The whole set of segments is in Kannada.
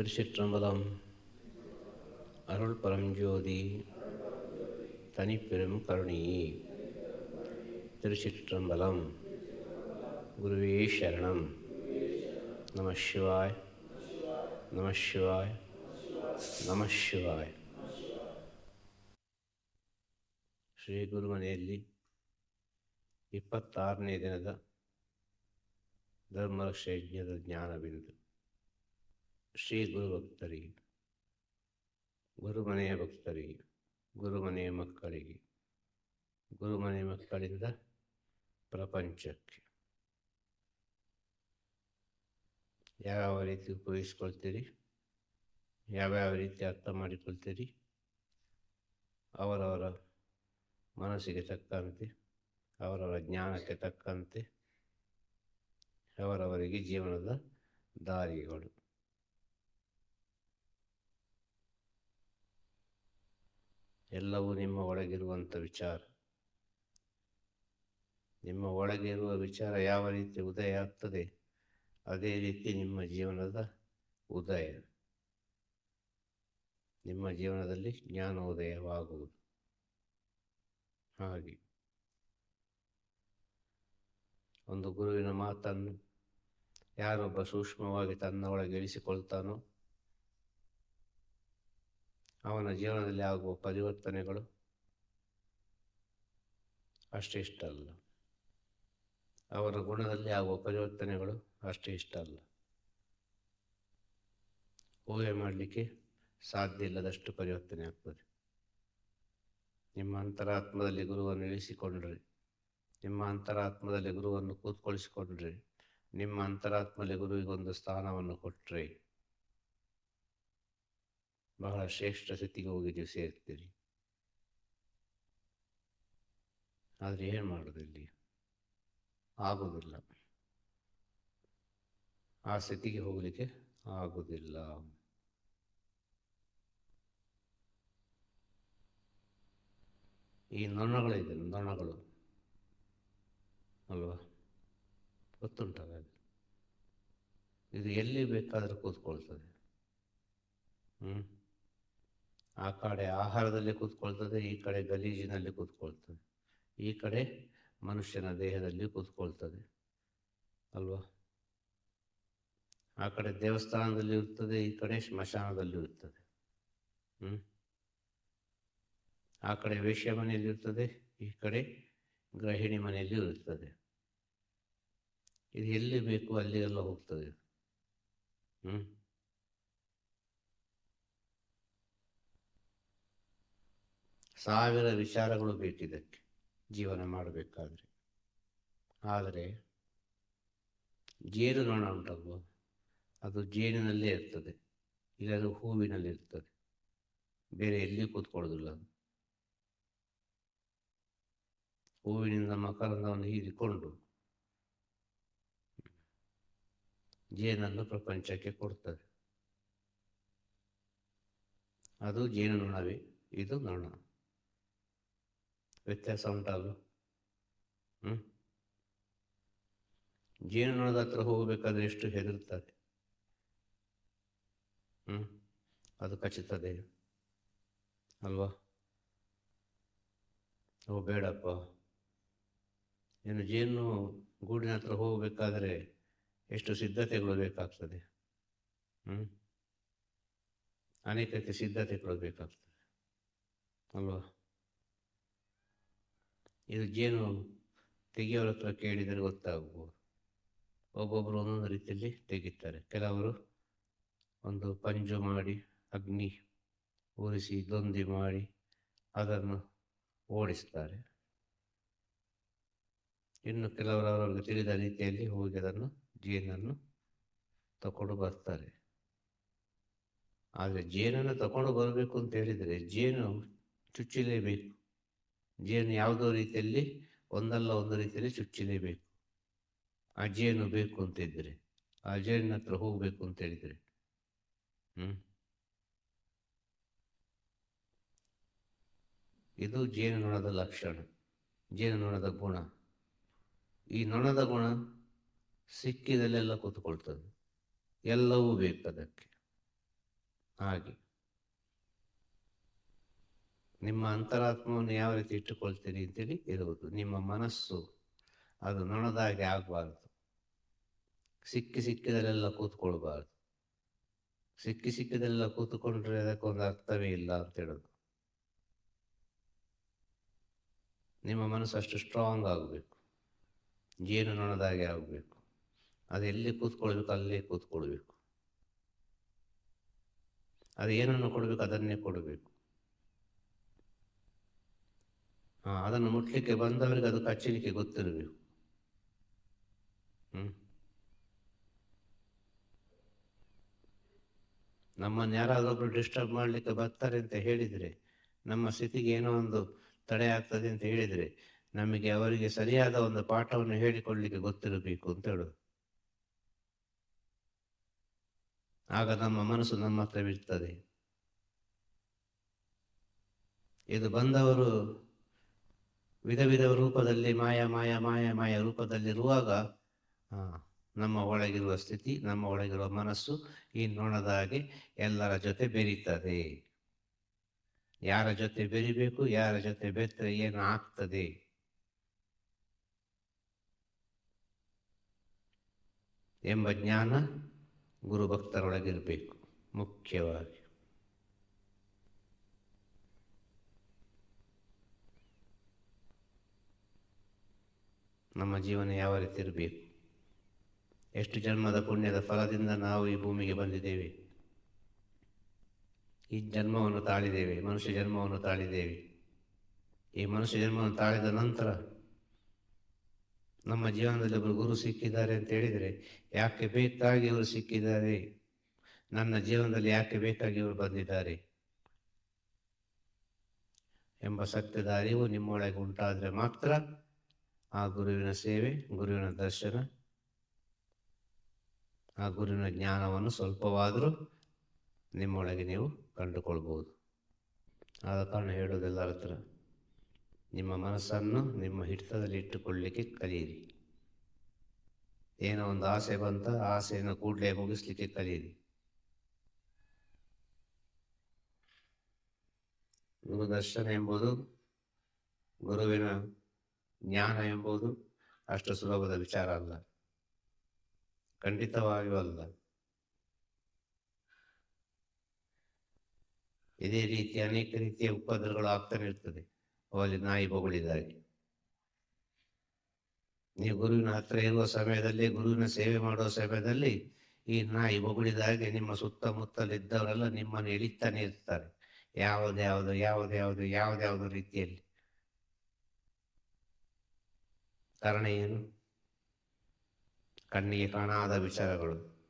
திருச்சிற்றம்பலம் அருள் பரஞ்சோதி தனிப்பெரும் கருணியே திருச்சிற்றம்பலம் குருவே சரணம் நம சிவாய் நம சிவாய் ನಮ ಶಿವಾಯ ಶ್ರೀ ಗುರುಮನೆಯಲ್ಲಿ ಇಪ್ಪತ್ತಾರನೇ ದಿನದ ಧರ್ಮರಕ್ಷಜ್ಞದ ಜ್ಞಾನಬಿಂದು ಶ್ರೀ ಗುರು ಭಕ್ತರಿಗೆ ಗುರುಮನೆಯ ಭಕ್ತರಿಗೆ ಗುರುಮನೆಯ ಮಕ್ಕಳಿಗೆ ಗುರುಮನೆಯ ಮಕ್ಕಳಿಂದ ಪ್ರಪಂಚಕ್ಕೆ. ಯಾವ್ಯಾವ ರೀತಿ ಉಪಯೋಗಿಸ್ಕೊಳ್ತೀರಿ? ಯಾವ್ಯಾವ ರೀತಿ ಅರ್ಥ ಮಾಡಿಕೊಳ್ತೀರಿ? ಅವರವರ ಮನಸ್ಸಿಗೆ ತಕ್ಕಂತೆ, ಅವರವರ ಜ್ಞಾನಕ್ಕೆ ತಕ್ಕಂತೆ, ಅವರವರಿಗೆ ಜೀವನದ ದಾರಿಗಳು. ಎಲ್ಲವೂ ನಿಮ್ಮ ಒಳಗಿರುವಂಥ ವಿಚಾರ. ನಿಮ್ಮ ಒಳಗಿರುವ ವಿಚಾರ ಯಾವ ರೀತಿ ಉದಯ ಆಗ್ತದೆ, ಅದೇ ರೀತಿ ನಿಮ್ಮ ಜೀವನದ ಉದಯ. ನಿಮ್ಮ ಜೀವನದಲ್ಲಿ ಜ್ಞಾನೋದಯವಾಗುವುದು ಹಾಗೆ. ಒಂದು ಗುರುವಿನ ಮಾತನ್ನು ಯಾರೊಬ್ಬ ಸೂಕ್ಷ್ಮವಾಗಿ ತನ್ನ ಒಳಗೆ ಇಳಿಸಿಕೊಳ್ತಾನೋ ಅವನ ಜೀವನದಲ್ಲಿ ಆಗುವ ಪರಿವರ್ತನೆಗಳು ಅಷ್ಟೇ ಇಷ್ಟ ಅಲ್ಲ. ಅವರ ಗುಣದಲ್ಲಿ ಆಗುವ ಪರಿವರ್ತನೆಗಳು ಅಷ್ಟೇ ಇಷ್ಟ ಅಲ್ಲ. ಊಹೆ ಮಾಡಲಿಕ್ಕೆ ಸಾಧ್ಯ ಇಲ್ಲದಷ್ಟು ಪರಿವರ್ತನೆ ಆಗ್ತದೆ. ನಿಮ್ಮ ಅಂತರಾತ್ಮದಲ್ಲಿ ಗುರುವನ್ನು ಇಳಿಸಿಕೊಂಡ್ರೆ, ನಿಮ್ಮ ಅಂತರಾತ್ಮದಲ್ಲಿ ಗುರುವನ್ನು ಕೂತ್ಕೊಳಿಸಿಕೊಂಡ್ರೆ, ನಿಮ್ಮ ಅಂತರಾತ್ಮದಲ್ಲಿ ಗುರುವಿಗೊಂದು ಸ್ಥಾನವನ್ನು ಕೊಟ್ಟರೆ ಬಹಳ ಶ್ರೇಷ್ಠ ಸ್ಥಿತಿಗೆ ಹೋಗಿ ನೀವು ಸೇರ್ತೀರಿ ಆದರೆ ಏನು ಮಾಡೋದು ಇಲ್ಲಿ ಆಗುವುದಿಲ್ಲ ಆ ಸ್ಥಿತಿಗೆ ಹೋಗಲಿಕ್ಕೆ ಆಗೋದಿಲ್ಲ ಈ ನೊಣಗಳಿದೆ ನೊಣಗಳು ಅಲ್ವಾ ಗೊತ್ತುಂಟಲ್ಲ ಇದು ಎಲ್ಲಿ ಬೇಕಾದರೂ ಕೂತ್ಕೊಳ್ತದೆ ಹ್ಞೂ ಆ ಕಡೆ ಆಹಾರದಲ್ಲಿ ಕೂತ್ಕೊಳ್ತದೆ, ಈ ಕಡೆ ಗಲೀಜಿನಲ್ಲಿ ಕೂತ್ಕೊಳ್ತದೆ, ಈ ಕಡೆ ಮನುಷ್ಯನ ದೇಹದಲ್ಲಿ ಕೂತ್ಕೊಳ್ತದೆ. ಅಲ್ವಾ? ಆ ಕಡೆ ದೇವಸ್ಥಾನದಲ್ಲಿ ಇರ್ತದೆ, ಈ ಕಡೆ ಸ್ಮಶಾನದಲ್ಲಿ ಇರ್ತದೆ. ಹ್ಞೂ ಆ ಕಡೆ ವೇಶ್ಯ ಮನೆಯಲ್ಲಿ ಇರ್ತದೆ, ಈ ಕಡೆ ಗೃಹಿಣಿ ಮನೆಯಲ್ಲಿ ಇರ್ತದೆ. ಇದು ಎಲ್ಲಿ ಬೇಕು ಅಲ್ಲಿ ಎಲ್ಲ ಹೋಗ್ತದೆ. ಹ್ಞೂ ಸಾವಿರ ವಿಚಾರಗಳು ಬೇಕಿದ್ದಕ್ಕೆ ಜೀವನ ಮಾಡಬೇಕಾದ್ರೆ. ಆದರೆ ಜೇನು ನೊಣ ಉಂಟಲ್ವ, ಅದು ಜೇನಿನಲ್ಲೇ ಇರ್ತದೆ ಇಲ್ಲದ ಹೂವಿನಲ್ಲಿ ಇರ್ತದೆ. ಬೇರೆ ಎಲ್ಲಿ ಕೂತ್ಕೊಳ್ಳೋದಿಲ್ಲ ಅದು. ಹೂವಿನಿಂದ ಮಕರಂದವನ್ನು ಹೀರಿಕೊಂಡು ಜೇನನ್ನು ಪ್ರಪಂಚಕ್ಕೆ ಕೊಡ್ತದೆ. ಅದು ಜೇನು ನೊಣವೇ ಇದು ನೊಣ. ವ್ಯತ್ಯಾಸ ಉಂಟಲ್ಲ ಹ್ಞೂ ಜೇನುನೊಣದ ಹತ್ರ ಹೋಗಬೇಕಾದ್ರೆ ಎಷ್ಟು ಹೆದರ್ತದೆ ಹ್ಞೂ ಅದು ಕಚ್ಚುತ್ತದೆ ಅಲ್ವಾ ಓ ಬೇಡಪ್ಪ ಏನು ಜೇನು ಗೂಡಿನ ಹತ್ರ ಹೋಗಬೇಕಾದ್ರೆ ಎಷ್ಟು ಸಿದ್ಧತೆಗಳು ಬೇಕಾಗ್ತದೆ ಹ್ಞೂ ಅನೇಕಕ್ಕೆ ಸಿದ್ಧತೆಗಳು ಬೇಕಾಗ್ತದೆ ಅಲ್ವಾ ಇದು ಜೇನು ತೆಗೆಯೋರ ಹತ್ರ ಕೇಳಿದರೆ ಗೊತ್ತಾಗ್ಬೋದು ಒಬ್ಬೊಬ್ಬರು ಒಂದೊಂದು ರೀತಿಯಲ್ಲಿ ತೆಗಿತಾರೆ. ಕೆಲವರು ಒಂದು ಪಂಜು ಮಾಡಿ, ಅಗ್ನಿ ಉರಿಸಿ, ದೊಂದಿ ಮಾಡಿ ಅದನ್ನು ಓಡಿಸ್ತಾರೆ. ಇನ್ನು ಕೆಲವರು ಅವರವರಿಗೆ ತಿಳಿದ ರೀತಿಯಲ್ಲಿ ಹೋಗಿ ಅದನ್ನು ಜೇನನ್ನು ತಗೊಂಡು ಬರ್ತಾರೆ. ಆದರೆ ಜೇನನ್ನು ತಗೊಂಡು ಬರಬೇಕು ಅಂತ ಹೇಳಿದರೆ ಜೇನು ಚುಚ್ಚಲೇಬೇಕು ಜೇನು ಯಾವುದೋ ರೀತಿಯಲ್ಲಿ ಒಂದಲ್ಲ ಒಂದು ರೀತಿಯಲ್ಲಿ ಚುಚ್ಚಲೇಬೇಕು ಆ ಜೇನು ಬೇಕು ಅಂತಿದ್ರೆ ಆ ಜೇನಿನ ಹತ್ರ ಹೋಗಬೇಕು ಅಂತ ಹೇಳಿದರೆ ಹ್ಞೂ ಇದು ಜೇನುನೊಣದ ಲಕ್ಷಣ, ಜೇನುನೊಣದ ಗುಣ. ಈ ನೊಣದ ಗುಣ ಸಿಕ್ಕಿದಲ್ಲೆಲ್ಲ ಕೂತ್ಕೊಳ್ತದೆ. ಎಲ್ಲವೂ ಬೇಕು ಅದಕ್ಕೆ. ಹಾಗೆ. ನಿಮ್ಮ ಅಂತರಾತ್ಮವನ್ನು ಯಾವ ರೀತಿ ಇಟ್ಟುಕೊಳ್ತೀರಿ ಅಂತೇಳಿ ಇರುವುದು ನಿಮ್ಮ ಮನಸ್ಸು ಅದು ನೊಣದಾಗೆ ಆಗಬಾರ್ದು. ಸಿಕ್ಕಿ ಸಿಕ್ಕಿದಲ್ಲೆಲ್ಲ ಕೂತ್ಕೊಳ್ಬಾರ್ದು. ಸಿಕ್ಕಿ ಸಿಕ್ಕಿದೆಲ್ಲ ಕೂತ್ಕೊಂಡ್ರೆ ಅದಕ್ಕೊಂದು ಅರ್ಥವೇ ಇಲ್ಲ ಅಂತ ಹೇಳೋದು. ನಿಮ್ಮ ಮನಸ್ಸು ಅಷ್ಟು ಸ್ಟ್ರಾಂಗ್ ಆಗಬೇಕು. ಜೇನು ನೊಣದಾಗೆ ಆಗಬೇಕು. ಅದು ಎಲ್ಲಿ ಕೂತ್ಕೊಳ್ಬೇಕು ಅಲ್ಲೇ ಕೂತ್ಕೊಳ್ಬೇಕು. ಅದು ಏನನ್ನು ಕೊಡಬೇಕು ಅದನ್ನೇ ಕೊಡಬೇಕು ಹಾ ಅದನ್ನು ಮುಟ್ಲಿಕ್ಕೆ ಬಂದವರಿಗೆ ಅದು ಕಚ್ಚಲಿಕ್ಕೆ ಗೊತ್ತಿರಬೇಕು ಹ್ಮ್. ನಮ್ಮನ್ನು ಯಾರಾದ್ರೊಬ್ರು ಡಿಸ್ಟರ್ಬ್ ಮಾಡಲಿಕ್ಕೆ ಬರ್ತಾರೆ ಅಂತ ಹೇಳಿದರೆ, ನಮ್ಮ ಸ್ಥಿತಿಗೆ ಏನೋ ಒಂದು ತಡೆ ಆಗ್ತದೆ ಅಂತ ಹೇಳಿದರೆ, ನಮಗೆ ಅವರಿಗೆ ಸರಿಯಾದ ಒಂದು ಪಾಠವನ್ನು ಹೇಳಿಕೊಳ್ಳಲಿಕ್ಕೆ ಗೊತ್ತಿರಬೇಕು ಅಂತ ಹೇಳೋದು. ಆಗ ನಮ್ಮ ಮನಸ್ಸು ನಮ್ಮ ಹತ್ರ ಇರ್ತದೆ ಇದು ಬಂದವರು ವಿಧ ವಿಧ ರೂಪದಲ್ಲಿ ಮಾಯ ಮಾಯ ಮಾಯ ಮಾಯ ರೂಪದಲ್ಲಿರುವಾಗ ನಮ್ಮ ಒಳಗಿರುವ ಸ್ಥಿತಿ, ನಮ್ಮ ಒಳಗಿರುವ ಮನಸ್ಸು ಈ ನೊಣದ ಎಲ್ಲರ ಜೊತೆ ಬೆರೀತದೆ. ಯಾರ ಜೊತೆ ಬೆರಿಬೇಕು, ಯಾರ ಜೊತೆ ಬೆತ್ತರೆ ಏನು ಆಗ್ತದೆ? ಎಂಬ ಜ್ಞಾನ ಗುರುಭಕ್ತರೊಳಗಿರಬೇಕು, ಮುಖ್ಯವಾಗಿ. ನಮ್ಮ ಜೀವನ ಯಾವ ರೀತಿ ಇರಬೇಕು? ಎಷ್ಟು ಜನ್ಮದ ಪುಣ್ಯದ ಫಲದಿಂದ ನಾವು ಈ ಭೂಮಿಗೆ ಬಂದಿದ್ದೇವೆ? ಈ ಜನ್ಮವನ್ನು ತಾಳಿದ್ದೇವೆ, ಮನುಷ್ಯ ಜನ್ಮವನ್ನು ತಾಳಿದ್ದೇವೆ. ಈ ಮನುಷ್ಯ ಜನ್ಮವನ್ನು ತಾಳಿದ ನಂತರ ನಮ್ಮ ಜೀವನದಲ್ಲಿ ಒಬ್ಬರು ಗುರು ಸಿಕ್ಕಿದ್ದಾರೆ ಅಂತ ಹೇಳಿದರೆ, ಯಾಕೆ ಬೇಕಾಗಿ ಇವರು ಸಿಕ್ಕಿದ್ದಾರೆ? ನನ್ನ ಜೀವನದಲ್ಲಿ ಯಾಕೆ ಬೇಕಾಗಿ ಇವರು ಬಂದಿದ್ದಾರೆ? ಎಂಬ ಸತ್ಯದ ಅರಿವು ನಿಮ್ಮೊಳಗೆ ಉಂಟಾದರೆ ಮಾತ್ರ ಆ ಗುರುವಿನ ಸೇವೆ, ಗುರುವಿನ ದರ್ಶನ, ಆ ಗುರುವಿನ ಜ್ಞಾನವನ್ನು ಸ್ವಲ್ಪವಾದರೂ ನಿಮ್ಮೊಳಗೆ ನೀವು ಕಂಡುಕೊಳ್ಬೋದು. ಆದ ಕಾರಣ ಹೇಳೋದೆಲ್ಲರ ಹತ್ರ, ನಿಮ್ಮ ಮನಸ್ಸನ್ನು ನಿಮ್ಮ ಹಿಡಿತದಲ್ಲಿ ಇಟ್ಟುಕೊಳ್ಳಲಿಕ್ಕೆ ಕಲಿಯಿರಿ. ಏನೋ ಒಂದು ಆಸೆ ಬಂತ ಆಸೆಯನ್ನು ಕೂಡಲೇ ಮುಗಿಸ್ಲಿಕ್ಕೆ ಕಲಿಯಿರಿ. ಗುರುದರ್ಶನ ಎಂಬುದು ಗುರುವಿನ ಜ್ಞಾನ ಎಂಬುದು ಅಷ್ಟು ಸುಲಭದ ವಿಚಾರ ಅಲ್ಲ. ಖಂಡಿತವಾಗಿಯೂ ಅಲ್ಲ. ಇದೇ ರೀತಿ ಅನೇಕ ರೀತಿಯ ಉಪದ್ರಗಳು ಆಗ್ತಾನೆ ಇರ್ತದೆ. ಅವಲ್ಲಿ ನಾಯಿ ಬೊಗಳಿದಾಗೆ. ನೀವು ಗುರುವಿನ ಹತ್ರ ಇರುವ ಸಮಯದಲ್ಲಿ, ಗುರುವಿನ ಸೇವೆ ಮಾಡುವ ಸಮಯದಲ್ಲಿ ಈ ನಾಯಿ ಬೊಗಳಿದಾಗೆ ನಿಮ್ಮ ಸುತ್ತಮುತ್ತಲಿದ್ದವರೆಲ್ಲ ನಿಮ್ಮನ್ನು ಎಳಿತಾನೆ ಇರ್ತಾರೆ. ಯಾವುದ್ಯಾವುದು ಯಾವುದ್ಯಾವುದು ಯಾವುದ್ಯಾವುದು ರೀತಿಯಲ್ಲಿ. ಕಾರಣ ಏನು ಕಣ್ಣಿಗೆ ಕಾಣಾದ ವಿಚಾರಗಳು.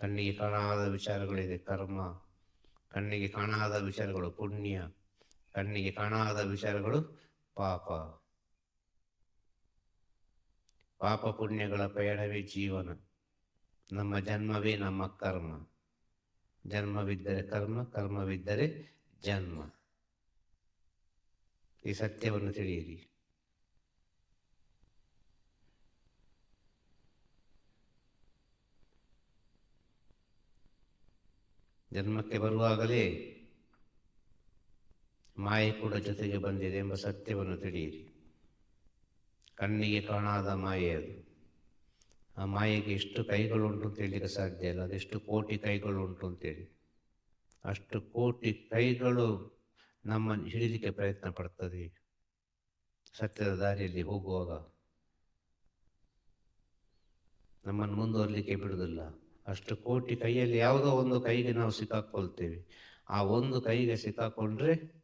ಕಣ್ಣಿಗೆ ಕಾಣಾದ ವಿಚಾರಗಳಿದೆ, ಕರ್ಮ. ಕಣ್ಣಿಗೆ ಕಾಣಾದ ವಿಚಾರಗಳು, ಪುಣ್ಯ. ಕಣ್ಣಿಗೆ ಕಾಣಾದ ವಿಚಾರಗಳು, ಪಾಪ. ಪಾಪ ಪುಣ್ಯಗಳ ಪಯಣವೇ ಜೀವನ. ನಮ್ಮ ಜನ್ಮವೇ ನಮ್ಮ ಕರ್ಮ. ಜನ್ಮವಿದ್ದರೆ ಕರ್ಮ, ಕರ್ಮವಿದ್ದರೆ ಜನ್ಮ. ಈ ಸತ್ಯವನ್ನು ತಿಳಿಯಿರಿ. ಜನ್ಮಕ್ಕೆ ಬರುವಾಗಲೇ ಮಾಯೆ ಕೂಡ ಜೊತೆಗೆ ಬಂದಿದೆ ಎಂಬ ಸತ್ಯವನ್ನು ತಿಳಿಯಿರಿ. ಕಣ್ಣಿಗೆ ಕಾಣಾದ ಮಾಯೆ ಅದು. ಆ ಮಾಯೆಗೆ ಎಷ್ಟು ಕೈಗಳುಂಟು ಅಂತ ಹೇಳಲಿಕ್ಕೆ ಸಾಧ್ಯ ಇಲ್ಲ. ಅದೆಷ್ಟು ಕೋಟಿ ಕೈಗಳುಂಟು ಅಂತೇಳಿ ಅಷ್ಟು ಕೋಟಿ ಕೈಗಳು ನಮ್ಮನ್ನು ಹಿಡಿದಕ್ಕೆ ಪ್ರಯತ್ನ ಪಡ್ತದೆ. ಸತ್ಯದ ದಾರಿಯಲ್ಲಿ ಹೋಗುವಾಗ ನಮ್ಮನ್ನು ಮುಂದುವರಲಿಕ್ಕೆ ಬಿಡುವುದಿಲ್ಲ. ಅಷ್ಟು ಕೋಟಿ ಕೈಯಲ್ಲಿ ಯಾವುದೋ ಒಂದು ಕೈಗೆ ನಾವು ಸಿಕ್ಕಾಕೊಳ್ತೇವೆ. ಆ ಒಂದು ಕೈಗೆ ಸಿಕ್ಕಾಕೊಂಡ್ರೆ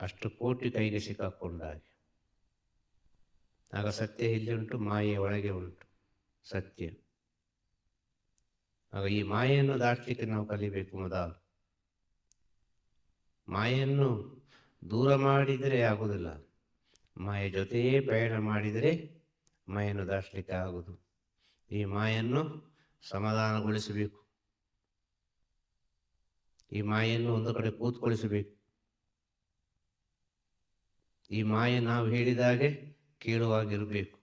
ಅಷ್ಟು ಕೋಟಿ ಕೈಗೆ ಸಿಕ್ಕಾಕೊಂಡ ಹಾಗೆ ಆಗ ಸತ್ಯ ಇಲ್ಲಿ ಉಂಟು ಮಾಯೆ ಒಳಗೆ ಉಂಟು. ಸತ್ಯ. ಆಗ ಈ ಮಾಯೆಯನ್ನು ದಾಟಲಿಕ್ಕೆ ನಾವು ಕಲಿಬೇಕು ಮೊದಲು. ಮಾಯೆಯನ್ನು ದೂರ ಮಾಡಿದರೆ ಆಗುವುದಿಲ್ಲ ಮಾಯೆ ಜೊತೆಯೇ ಪ್ರಯಾಣ ಮಾಡಿದರೆ ಮಾಯನ್ನು ದಾಟಲಿಕ್ಕೆ ಆಗುದು. ಈ ಮಾಯನ್ನು ಸಮಾಧಾನಗೊಳಿಸಬೇಕು. ಈ ಮಾಯನ್ನು ಒಂದು ಕಡೆ ಕೂತ್ಕೊಳಿಸಬೇಕು. ಈ ಮಾಯೆ ನಾವು ಹೇಳಿದಾಗೆ ಕೇಳುವಾಗಿರಬೇಕು.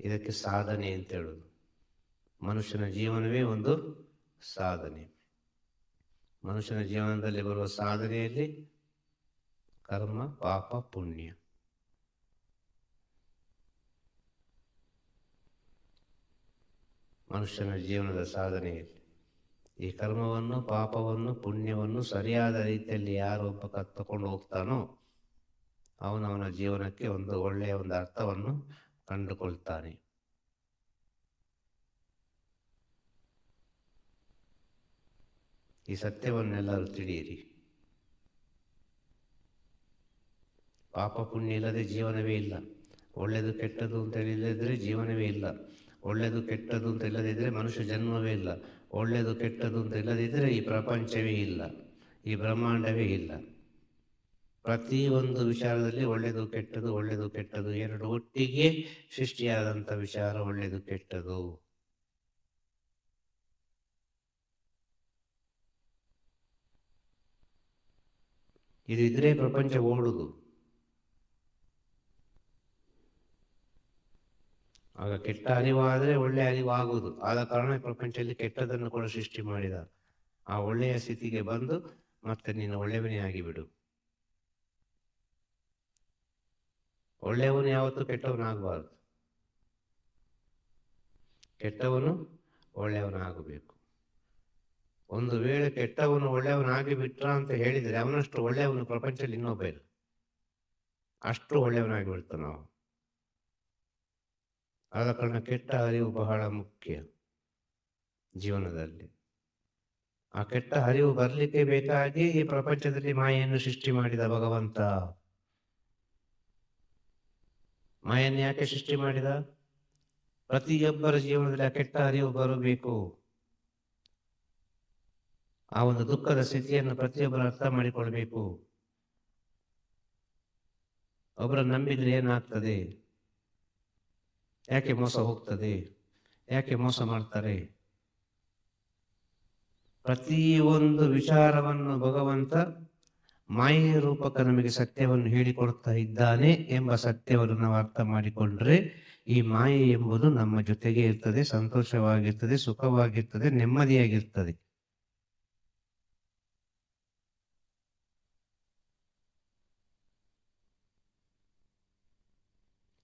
ಇದಕ್ಕೆ ಸಾಧನೆ ಅಂತ ಹೇಳೋದು. ಮನುಷ್ಯನ ಜೀವನವೇ ಒಂದು ಸಾಧನೆ. ಮನುಷ್ಯನ ಜೀವನದಲ್ಲಿ ಬರುವ ಸಾಧನೆಯಲ್ಲಿ ಕರ್ಮ, ಪಾಪ, ಪುಣ್ಯ. ಮನುಷ್ಯನ ಜೀವನದ ಸಾಧನೆಯಲ್ಲಿ ಈ ಕರ್ಮವನ್ನು, ಪಾಪವನ್ನು, ಪುಣ್ಯವನ್ನು ಸರಿಯಾದ ರೀತಿಯಲ್ಲಿ ಯಾರು ಒಬ್ಬ ಕತ್ತಕೊಂಡು ಹೋಗ್ತಾನೋ ಅವನವನ ಜೀವನಕ್ಕೆ ಒಂದು ಒಳ್ಳೆಯ ಒಂದು ಅರ್ಥವನ್ನು ಕಂಡುಕೊಳ್ತಾನೆ. ಈ ಸತ್ಯವನ್ನೆಲ್ಲರೂ ತಿಳಿಯಿರಿ. ಪಾಪ ಪುಣ್ಯ ಇಲ್ಲದೆ ಜೀವನವೇ ಇಲ್ಲ. ಒಳ್ಳೆಯದು ಕೆಟ್ಟದು ಅಂತ ಹೇಳಿದ್ರೆ ಜೀವನವೇ ಇಲ್ಲ. ಒಳ್ಳೆಯದು ಕೆಟ್ಟದು ಅಂತ ಇಲ್ಲದಿದ್ದರೆ ಮನುಷ್ಯ ಜನ್ಮವೇ ಇಲ್ಲ. ಒಳ್ಳೆಯದು ಕೆಟ್ಟದು ಅಂತ ಇಲ್ಲದಿದ್ದರೆ ಈ ಪ್ರಪಂಚವೇ ಇಲ್ಲ. ಈ ಬ್ರಹ್ಮಾಂಡವೇ ಇಲ್ಲ. ಪ್ರತಿಯೊಂದು ವಿಚಾರದಲ್ಲಿ ಒಳ್ಳೆಯದು ಕೆಟ್ಟದು ಒಳ್ಳೆಯದು ಕೆಟ್ಟದು ಎರಡು ಒಟ್ಟಿಗೆ ಸೃಷ್ಟಿಯಾದಂಥ ವಿಚಾರ ಒಳ್ಳೆಯದು ಕೆಟ್ಟದು ಇದು ಪ್ರಪಂಚ ಓಡುದು. ಆಗ ಕೆಟ್ಟ ಅರಿವಾದರೆ ಒಳ್ಳೆ ಅರಿವಾಗುವುದು ಆದ ಕಾರಣ ಪ್ರಪಂಚದಲ್ಲಿ ಕೆಟ್ಟದನ್ನು ಕೂಡ ಸೃಷ್ಟಿ ಮಾಡಿದ. ಆ ಒಳ್ಳೆಯ ಸ್ಥಿತಿಗೆ ಬಂದು ಮತ್ತೆ ನೀನು ಒಳ್ಳೆಯವನೇ ಆಗಿಬಿಡು ಒಳ್ಳೆಯವನು ಯಾವತ್ತೂ ಕೆಟ್ಟವನಾಗಬಾರದು. ಕೆಟ್ಟವನು ಒಳ್ಳೆಯವನಾಗಬೇಕು. ಒಂದು ವೇಳೆ ಕೆಟ್ಟವನು ಒಳ್ಳೆಯವನಾಗಿ ಬಿಟ್ಟ ಅಂತ ಹೇಳಿದರೆ ಅವನಷ್ಟು ಒಳ್ಳೆಯವನು ಪ್ರಪಂಚದಲ್ಲಿ ಇನ್ನೊಬ್ಬ ಇಲ್ಲ. ಅಷ್ಟು ಒಳ್ಳೆಯವನಾಗಿ ನಾವು. ಆದ ಕಾರಣ ಕೆಟ್ಟ ಅರಿವು ಬಹಳ ಮುಖ್ಯ ಜೀವನದಲ್ಲಿ. ಆ ಕೆಟ್ಟ ಅರಿವು ಬರಲಿಕ್ಕೆ ಬೇಕಾಗಿ ಈ ಪ್ರಪಂಚದಲ್ಲಿ ಮಾಯೆಯನ್ನು ಸೃಷ್ಟಿ ಮಾಡಿದ ಭಗವಂತ. ಮಾಯನ್ನು ಯಾಕೆ ಸೃಷ್ಟಿ ಮಾಡಿದ? ಪ್ರತಿಯೊಬ್ಬರ ಜೀವನದಲ್ಲಿ ಆ ಕೆಟ್ಟ ಅರಿವು ಬರಬೇಕು. ಆ ಒಂದು ದುಃಖದ ಸ್ಥಿತಿಯನ್ನು ಪ್ರತಿಯೊಬ್ಬರು ಅರ್ಥ ಮಾಡಿಕೊಳ್ಬೇಕು. ಒಬ್ಬರ ನಂಬಿದ್ರೆ ಏನಾಗ್ತದೆ? ಯಾಕೆ ಮೋಸ ಹೋಗ್ತದೆ? ಯಾಕೆ ಮೋಸ ಮಾಡ್ತಾರೆ? ಪ್ರತಿ ಒಂದು ವಿಚಾರವನ್ನು ಭಗವಂತ ಮಾಯೆಯ ರೂಪಕ ನಮಗೆ ಸತ್ಯವನ್ನು ಹೇಳಿಕೊಡ್ತಾ ಇದ್ದಾನೆ ಎಂಬ ಸತ್ಯವನ್ನು ನಾವು ಅರ್ಥ ಮಾಡಿಕೊಂಡ್ರೆ ಈ ಮಾಯೆ ಎಂಬುದು ನಮ್ಮ ಜೊತೆಗೆ ಇರ್ತದೆ, ಸಂತೋಷವಾಗಿರ್ತದೆ, ಸುಖವಾಗಿರ್ತದೆ, ನೆಮ್ಮದಿಯಾಗಿರ್ತದೆ.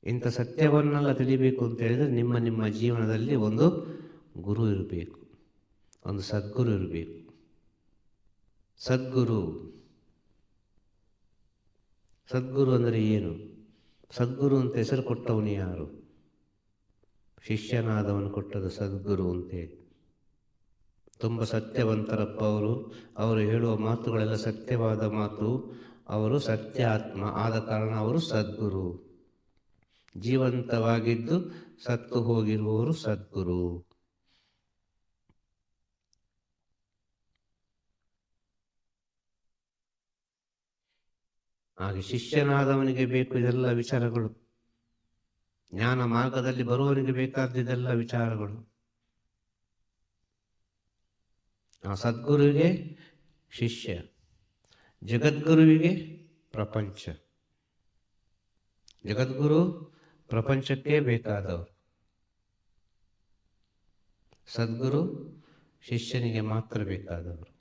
ಇಂಥ ಸತ್ಯವನ್ನೆಲ್ಲ ತಿಳಿಬೇಕು ಅಂತ ಹೇಳಿದರೆ ನಿಮ್ಮ ನಿಮ್ಮ ಜೀವನದಲ್ಲಿ ಒಂದು ಗುರು ಇರಬೇಕು. ಒಂದು ಸದ್ಗುರು ಇರಬೇಕು. ಸದ್ಗುರು. ಸದ್ಗುರು ಅಂದರೆ ಏನು? ಸದ್ಗುರು ಅಂತ ಹೆಸರು ಕೊಟ್ಟವನು ಯಾರು? ಶಿಷ್ಯನಾದವನು ಕೊಟ್ಟದ ಸದ್ಗುರು ಅಂತೇಳಿ ತುಂಬ ಸತ್ಯವಂತರಪ್ಪ ಅವರು. ಅವರು ಹೇಳುವ ಮಾತುಗಳೆಲ್ಲ ಸತ್ಯವಾದ ಮಾತು. ಅವರು ಸತ್ಯ ಆತ್ಮ ಆದ ಕಾರಣ ಅವರು ಸದ್ಗುರು. ಜೀವಂತವಾಗಿದ್ದು ಸತ್ತು ಹೋಗಿರುವವರು ಸದ್ಗುರು. ಹಾಗೆ ಶಿಷ್ಯನಾದವನಿಗೆ ಬೇಕು ಇದೆಲ್ಲ ವಿಚಾರಗಳು. ಜ್ಞಾನ ಮಾರ್ಗದಲ್ಲಿ ಬರುವವನಿಗೆ ಬೇಕಾದ್ದೆಲ್ಲ ವಿಚಾರಗಳು. ಆ ಸದ್ಗುರುವಿಗೆ ಶಿಷ್ಯ, ಜಗದ್ಗುರುವಿಗೆ ಪ್ರಪಂಚ. ಜಗದ್ಗುರು ಪ್ರಪಂಚಕ್ಕೆ ಬೇಕಾದವರು. ಸದ್ಗುರು ಶಿಷ್ಯನಿಗೆ ಮಾತ್ರ ಬೇಕಾದವರು.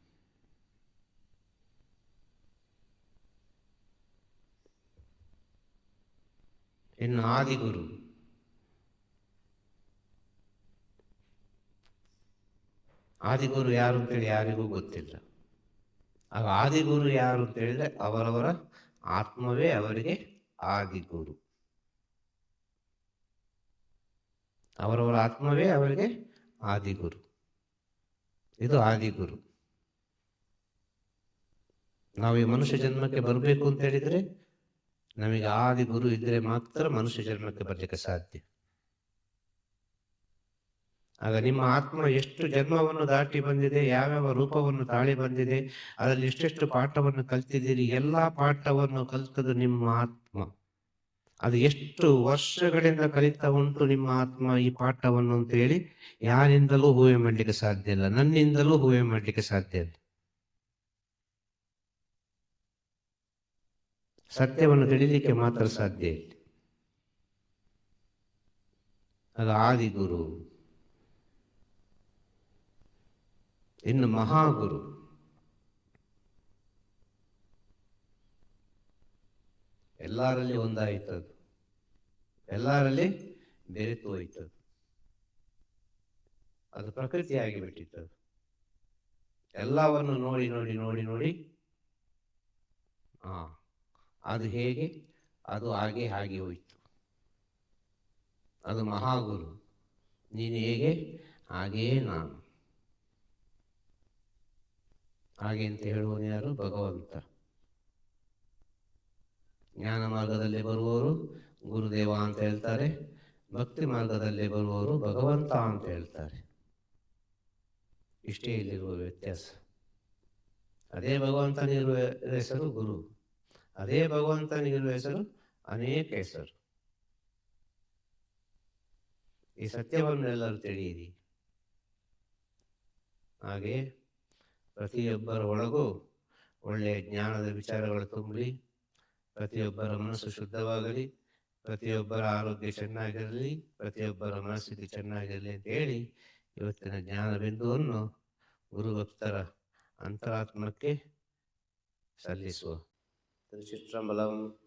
ಇನ್ನು ಆದಿಗುರು. ಆದಿಗುರು ಯಾರು ಅಂತೇಳಿ ಯಾರಿಗೂ ಗೊತ್ತಿಲ್ಲ. ಆಗ ಆದಿಗುರು ಯಾರು ಅಂತ ಹೇಳಿದ್ರೆ ಅವರವರ ಆತ್ಮವೇ ಅವರಿಗೆ ಆದಿಗುರು. ಅವರವರ ಆತ್ಮವೇ ಅವರಿಗೆ ಆದಿಗುರು. ಇದು ಆದಿಗುರು. ನಾವು ಈ ಮನುಷ್ಯ ಜನ್ಮಕ್ಕೆ ಬರಬೇಕು ಅಂತ ಹೇಳಿದ್ರೆ ನಮಗೆ ಆದಿ ಗುರು ಇದ್ರೆ ಮಾತ್ರ ಮನುಷ್ಯ ಜನ್ಮಕ್ಕೆ ಬರಲಿಕ್ಕೆ ಸಾಧ್ಯ. ಆಗ ನಿಮ್ಮ ಆತ್ಮ ಎಷ್ಟು ಜನ್ಮವನ್ನು ದಾಟಿ ಬಂದಿದೆ, ಯಾವ್ಯಾವ ರೂಪವನ್ನು ತಾಳಿ ಬಂದಿದೆ, ಅದರಲ್ಲಿ ಎಷ್ಟೆಷ್ಟು ಪಾಠವನ್ನು ಕಲ್ತಿದ್ದೀರಿ, ಎಲ್ಲಾ ಪಾಠವನ್ನು ಕಲ್ತದ್ದು ನಿಮ್ಮ ಆತ್ಮ. ಅದು ಎಷ್ಟು ವರ್ಷಗಳಿಂದ ಕಲಿತಾ ಉಂಟು ನಿಮ್ಮ ಆತ್ಮ ಈ ಪಾಠವನ್ನು ಅಂತ ಹೇಳಿ ಯಾರಿಂದಲೂ ಹೂವೆ ಮಾಡ್ಲಿಕ್ಕೆ ಸಾಧ್ಯ ಇಲ್ಲ. ನನ್ನಿಂದಲೂ ಹೂವೆ ಮಾಡ್ಲಿಕ್ಕೆ ಸಾಧ್ಯ ಇಲ್ಲ. ಸತ್ಯವನ್ನು ತಿಳಿಲಿಕ್ಕೆ ಮಾತ್ರ ಸಾಧ್ಯ ಇಲ್ಲ. ಅದು ಆದಿಗುರು. ಇನ್ನು ಮಹಾಗುರು. ಎಲ್ಲರಲ್ಲಿ ಒಂದಾಯ್ತದು. ಎಲ್ಲರಲ್ಲಿ ಬೆರೆತು ಹೋಯ್ತದ ಅದು ಪ್ರಕೃತಿಯಾಗಿ ಬಿಟ್ಟಿತ್ತದು ಎಲ್ಲವನ್ನು ನೋಡಿ ನೋಡಿ ನೋಡಿ ನೋಡಿ. ಹಾ ಅದು ಹೇಗೆ? ಅದು ಹಾಗೆ ಹಾಗೆ ಹೋಯಿತು. ಅದು ಮಹಾಗುರು. ನೀನು ಹೇಗೆ? ಹಾಗೆಯೇ ನಾನು. ಹಾಗೆ ಅಂತ ಹೇಳುವನು ಯಾರು? ಭಗವಂತ. ಜ್ಞಾನ ಮಾರ್ಗದಲ್ಲಿ ಬರುವವರು ಗುರುದೇವ ಅಂತ ಹೇಳ್ತಾರೆ. ಭಕ್ತಿ ಮಾರ್ಗದಲ್ಲಿ ಬರುವವರು ಭಗವಂತ ಅಂತ ಹೇಳ್ತಾರೆ. ಇಷ್ಟೇ ಇಲ್ಲಿರುವ ವ್ಯತ್ಯಾಸ. ಅದೇ ಭಗವಂತನಿರುವ ಹೆಸರು ಗುರು. ಅದೇ ಭಗವಂತನಿರುವ ಹೆಸರು ಅನೇಕ ಹೆಸರು. ಈ ಸತ್ಯವನ್ನು ಎಲ್ಲರೂ ತಿಳಿಯಿರಿ. ಹಾಗೆ ಪ್ರತಿಯೊಬ್ಬರ ಒಳಗೂ ಒಳ್ಳೆಯ ಜ್ಞಾನದ ವಿಚಾರಗಳು ತುಂಬಲಿ. ಪ್ರತಿಯೊಬ್ಬರ ಮನಸ್ಸು ಶುದ್ಧವಾಗಲಿ. ಪ್ರತಿಯೊಬ್ಬರ ಆರೋಗ್ಯ ಚೆನ್ನಾಗಿರಲಿ, ಪ್ರತಿಯೊಬ್ಬರ ಮನಸ್ಥಿತಿ ಚೆನ್ನಾಗಿರಲಿ ಅಂತ ಹೇಳಿ ಇವತ್ತಿನ ಜ್ಞಾನ ಬಿಂದುವನ್ನು ಗುರುಭಕ್ತರ ಅಂತರಾತ್ಮಕ್ಕೆ ಸಲ್ಲಿಸುವ. ತಿರುಚಿತ್ರಂಬಲಂ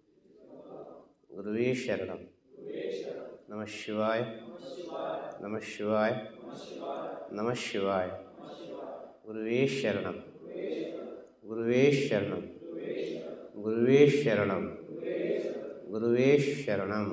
ಗುರುವೇ ಶರಣಂ. ನಮಃ ಶಿವಾಯ. ನಮಃ ಶಿವಾಯ. ನಮಃ ಶಿವಾಯ. ಗುರುವೇ ಶರಣಂ. ಗುರುವೇ ಶರಣಂ. ಗುರುವೇ ಶರಣಂ. ಗುರುವೇ ಶರಣಂ